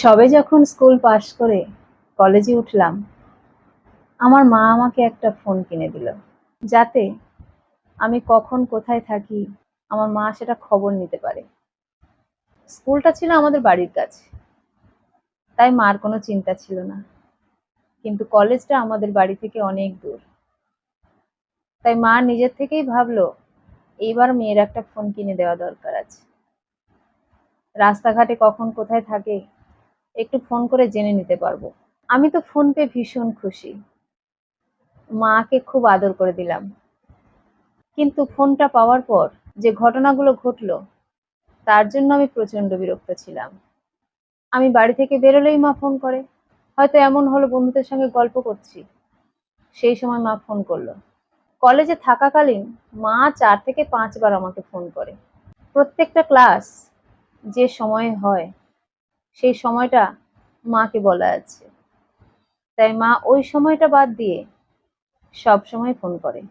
সবে যখন স্কুল পাশ করে কলেজে উঠলাম, আমার মা আমাকে একটা ফোন কিনে দিল, যাতে আমি কখন কোথায় থাকি, আমার মা সেটা খবর নিতে পারে। স্কুলটা ছিল আমাদের বাড়ির কাছে, তাই মার কোনো চিন্তা ছিল না। কিন্তু কলেজটা আমাদের বাড়ি থেকে অনেক দূর। তাই মা নিজের থেকেই ভাবলো, এইবার মেয়ের একটা ফোন কিনে দেওয়া দরকার আছে। রাস্তাঘাটে কখন কোথায় থাকে একটু ফোন করে জেনে নিতে পারব। আমি তো ফোন পেয়ে ভীষণ খুশি। মাকে খুব আদর করে দিলাম। কিন্তু ফোনটা পাওয়ার পর যে ঘটনাগুলো ঘটলো, তার জন্য আমি প্রচণ্ড বিরক্ত ছিলাম। আমি বাড়ি থেকে বেরোলেই মা ফোন করে। হয়তো এমন হলো বন্ধুদের সঙ্গে গল্প করছি। সেই সময় মা ফোন করল। কলেজে থাকাকালীন মা চার থেকে পাঁচবার আমাকে ফোন করে। প্রত্যেকটা ক্লাস যে সময়ে হয় সেই সময়টা মাকে বলা আছে। তাই মা ওই সময়টা বাদ দিয়ে সব সময় ফোন করে।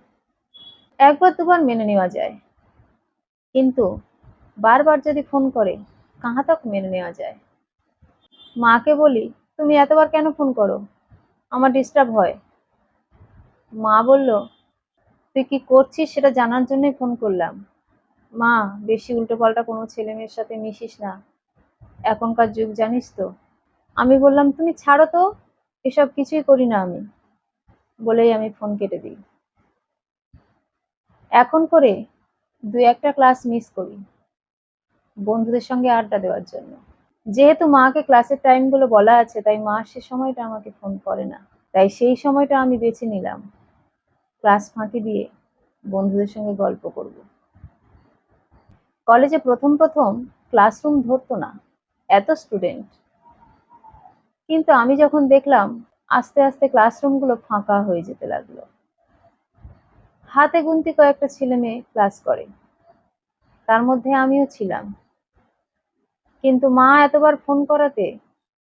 একবার দুবার মেনে নেওয়া যায়। কিন্তু বারবার যদি ফোন করে কাহা তক মেনে নেওয়া যায়। মাকে বলি, তুমি এতবার কেন ফোন করো? আমার ডিস্টার্ব হয়। মা বলল, তুই কি করছিস সেটা জানার জন্যই ফোন করলাম। মা, বেশি উল্টোপাল্টা কোনো ছেলে মেয়ের সাথে মিশিস না। এখনকার যুগ, জানিস তো। আমি বললাম, তুমি ছাড়ো তো, এসব কিছুই করি না আমি। বলেই আমি ফোন কেটে দিই। এখন করে দু একটা ক্লাস মিস করি বন্ধুদের সঙ্গে আড্ডা দেওয়ার জন্য। যেহেতু মাকে ক্লাসের টাইমগুলো বলা আছে, তাই মা সে সময়টা আমাকে ফোন করে না। তাই সেই সময়টা আমি বেছে নিলাম। ক্লাস ফাঁকি দিয়ে বন্ধুদের সঙ্গে গল্প করব। কলেজে প্রথম প্রথম ক্লাসরুম ধরতো না। এত স্টুডেন্ট কিন্তু আমি যখন দেখলাম, আস্তে আস্তে ক্লাসরুমগুলো ফাঁকা হয়ে যেতে লাগল। হাতে গুনতি কয়েকটা ছেলে মেয়ে ক্লাস করে। তার মধ্যে আমিও ছিলাম। কিন্তু মা এতবার ফোন করাতে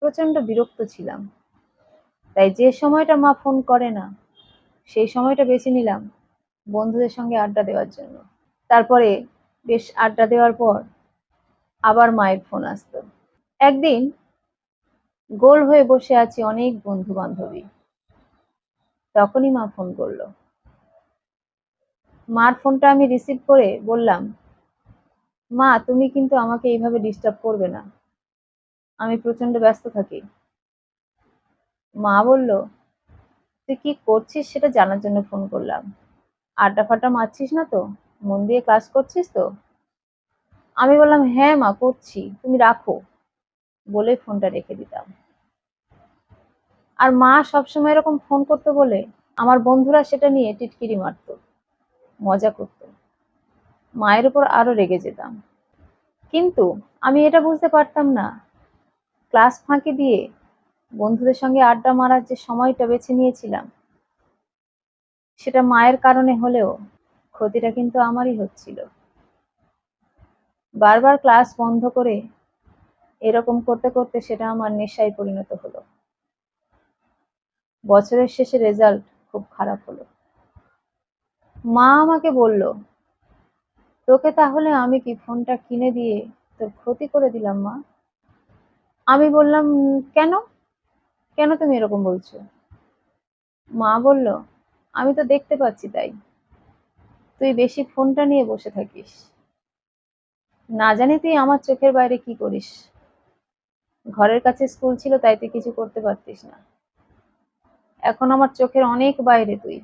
প্রচণ্ড বিরক্ত ছিলাম। তাই যে সময়টা মা ফোন করে না, সেই সময়টা বেছে নিলাম বন্ধুদের সঙ্গে আড্ডা দেওয়ার জন্য। তারপরে বেশ আড্ডা দেওয়ার পর আবার মায়ের ফোন আসতো। একদিন গোল হয়ে বসে আছি অনেক বন্ধু বান্ধবী তখনই মা ফোন করল। মার ফোনটা আমি রিসিভ করে বললাম, মা, তুমি কিন্তু আমাকে এইভাবে ডিস্টার্ব করবে না। আমি প্রচণ্ড ব্যস্ত থাকি। মা বলল, তুই কি করছিস সেটা জানার জন্য ফোন করলাম। আড্ডা ফাড্ডা মারছিস না তো? মন দিয়ে ক্লাস করছিস তো? আমি বললাম হ্যাঁ মা, করছি। তুমি রাখো। বলে ফোনটা রেখে দিতাম। আর মা সবসময় এরকম ফোন করতে বলে আমার বন্ধুরা সেটা নিয়ে টিটকিরি মারতো, মজা করত। মায়ের উপর আরও রেগে যেতাম। কিন্তু আমি এটা বুঝতে পারতাম না, ক্লাস ফাঁকি দিয়ে বন্ধুদের সঙ্গে আড্ডা মারার যে সময়টা বেছে নিয়েছিলাম, সেটা মায়ের কারণে হলেও ক্ষতিটা কিন্তু আমারই হচ্ছিল। বারবার ক্লাস বন্ধ করে এরকম করতে করতে সেটা আমার নেশায় পরিণত হলো। বছরের শেষে রেজাল্ট খুব খারাপ হলো। মা আমাকে বলল, তোকে তাহলে আমি কি ফোনটা কিনে দিয়ে তোর ক্ষতি করে দিলাম মা? আমি বললাম, কেন? কেন তুমি এরকম বলছো? মা বলল, আমি তো দেখতে পাচ্ছি তাই। তুই বেশি ফোনটা নিয়ে বসে থাকিস। না জানি তুই আমার চোখের বাইরে কি করিস। ঘরের কাছে স্কুল ছিল তাই তুই কিছু করতে পারতিস না। এখন আমার চোখের অনেক বাইরে তুই।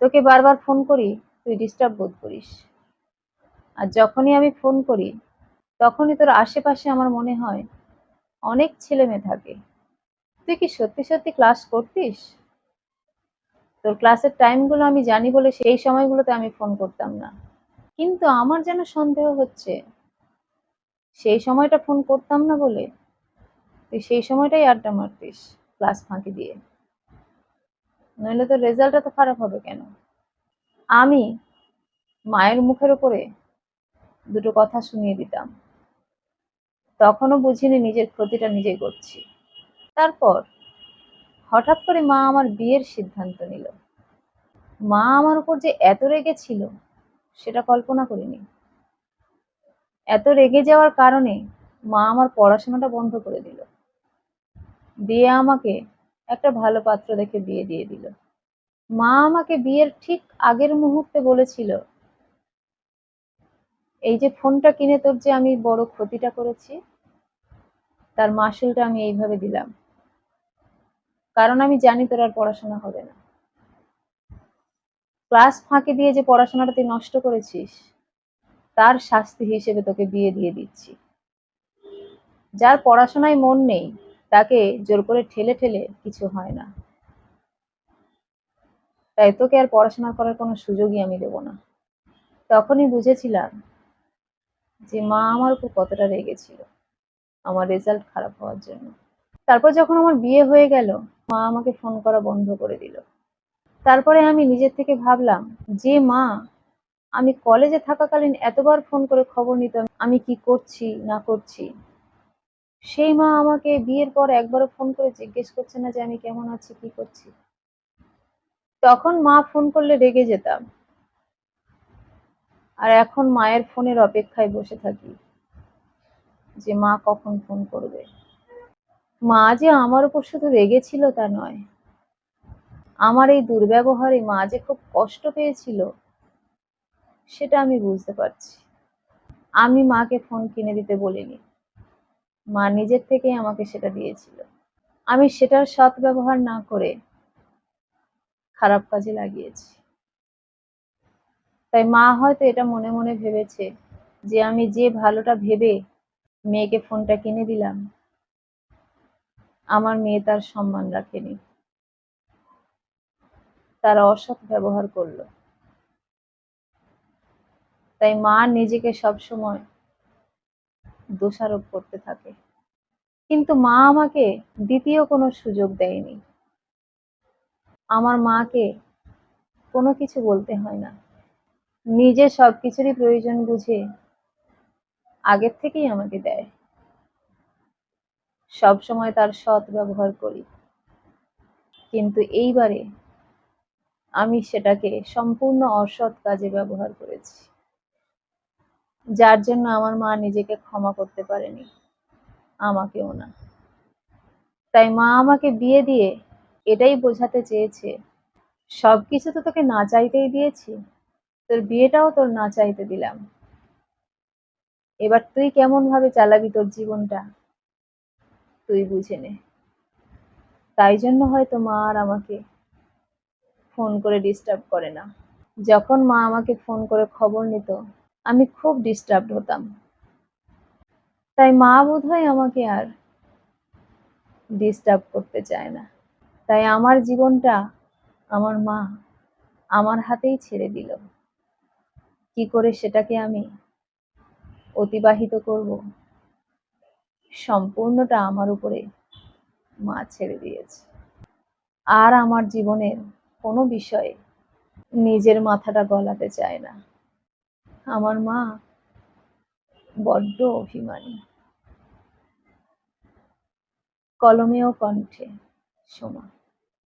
তোকে বারবার ফোন করি, তুই ডিস্টার্ব বোধ করিস। আর যখনই আমি ফোন করি, তখনই তোর আশেপাশে আমার মনে হয় অনেক ছেলে মেয়ে থাকে। তুই কি সত্যি সত্যি ক্লাস করতিস? তোর ক্লাসের টাইমগুলো আমি জানি বলে সেই সময়গুলোতে আমি ফোন করতাম না। কিন্তু আমার যেন সন্দেহ হচ্ছে সেই সময়টা ফোন করতাম না বলে, তুই সেই সময়টাই আড্ডা মারতিস ক্লাস ফাঁকি দিয়ে। নইলে তোর রেজাল্টটা তো খারাপ হবে কেন? আমি মায়ের মুখের উপরে দুটো কথা শুনিয়ে দিতাম। তখনও বুঝিনি নিজের ক্ষতিটা নিজেই করছি। তারপর হঠাৎ করে মা আমার বিয়ের সিদ্ধান্ত নিল। মা আমার উপর যে এত রেগে ছিল, সেটা কল্পনা করিনি। এত রেগে যাওয়ার কারণে মা আমার পড়াশোনাটা বন্ধ করে দিল। দিয়ে আমাকে একটা ভালো পাত্র দেখে বিয়ে দিয়ে দিল। মা আমাকে বিয়ের ঠিক আগের মুহূর্তে বলেছিল, এই যে ফোনটা কিনে তোর যে আমি বড় ক্ষতিটা করেছি, তার মাসুলটা আমি এইভাবে দিলাম। কারণ আমি জানি তোর আর পড়াশোনা হবে না। ক্লাস ফাঁকি দিয়ে যে পড়াশোনাটা তুই নষ্ট করেছিস তার শাস্তি হিসেবে তোকে বিয়ে দিয়ে দিচ্ছি। যার পড়াশোনায় মন নেই, তাকে জোর করে ঠেলে ঠেলে কিছু হয় না। তাই তোকে আর পড়াশোনা করার কোনো সুযোগই আমি দেব না। তখনই বুঝেছিলাম যে মা আমার উপর কতটা রেগেছিল, আমার রেজাল্ট খারাপ হওয়ার জন্য। তারপর যখন আমার বিয়ে হয়ে গেল, মা আমাকে ফোন করা বন্ধ করে দিল। তারপরে আমি নিজের থেকে ভাবলাম যে মা আমি কলেজে থাকাকালীন এতবার ফোন করে খবর নিতাম, আমি কি করছি, না করছি। সেই মা আমাকে বিয়ের পর একবারও ফোন করে জিজ্ঞেস করছে না যে আমি কেমন আছি, কি করছি। তখন মা ফোন করলে রেগে যেতাম। আর এখন মায়ের ফোনের অপেক্ষায় বসে থাকি যে মা কখন ফোন করবে। মা যে আমার উপর শুধু রেগেছিল তা নয়, আমার এই দুর্ব্যবহারে মা যে খুব কষ্ট পেয়েছিল সেটা আমি বুঝতে পারছি। আমি মাকে ফোন কিনে দিতে বলিনি। মা নিজের থেকেই আমাকে সেটা দিয়েছিল। আমি সেটার সৎ ব্যবহার না করে খারাপ কাজে লাগিয়েছি। তাই মা হয়তো এটা মনে মনে ভেবেছে যে আমি যে ভালোটা ভেবে মেয়েকে ফোনটা কিনে দিলাম, আমার মেয়ে তার সম্মান রাখেনি। তারা অসৎ ব্যবহার করল। তাই মা নিজেকে সবসময় দোষারোপ করতে থাকে। কিন্তু মা আমাকে দ্বিতীয় কোনো সুযোগ দেয়নি। আমার মাকে কোনো কিছু বলতে হয় না। নিজে সব কিছুরই প্রয়োজন বুঝে আগের থেকেই আমাকে দেয়। সব সময় তার সৎ ব্যবহার করি। কিন্তু এইবারে আমি সেটাকে সম্পূর্ণ অসৎ কাজে ব্যবহার করেছি। যার জন্য আমার মা নিজেকে ক্ষমা করতে পারেনি, আমাকেও না। তাই মা আমাকে বিয়ে দিয়ে এটাই বোঝাতে চেয়েছে সবকিছু তো তোকে না চাইতেই দিয়েছি, তোর বিয়েটাও তোর না চাইতে দিলাম। এবার তুই কেমন ভাবে চালাবি তোর জীবনটা, তুই বুঝে নে। তাই জন্য হয়তো মা আর আমাকে ফোন করে ডিস্টার্ব করে না। যখন মা আমাকে ফোন করে খবর নিত আমি খুব ডিস্টার্ব হতাম। তাই মা বোধহয় আমাকে আর ডিস্টার্ব করতে চায় না। তাই আমার জীবনটা আমার মা আমার হাতেই ছেড়ে দিল। কি করে সেটাকে আমি অতিবাহিত করব? সম্পূর্ণটা আমার উপরে মা ছেড়ে দিয়েছে। আর আমার জীবনের কোনো বিষয়ে নিজের মাথাটা গলাতে চায় না। আমার মা বড্ড অভিমানী। কলমেও কণ্ঠে সোমা।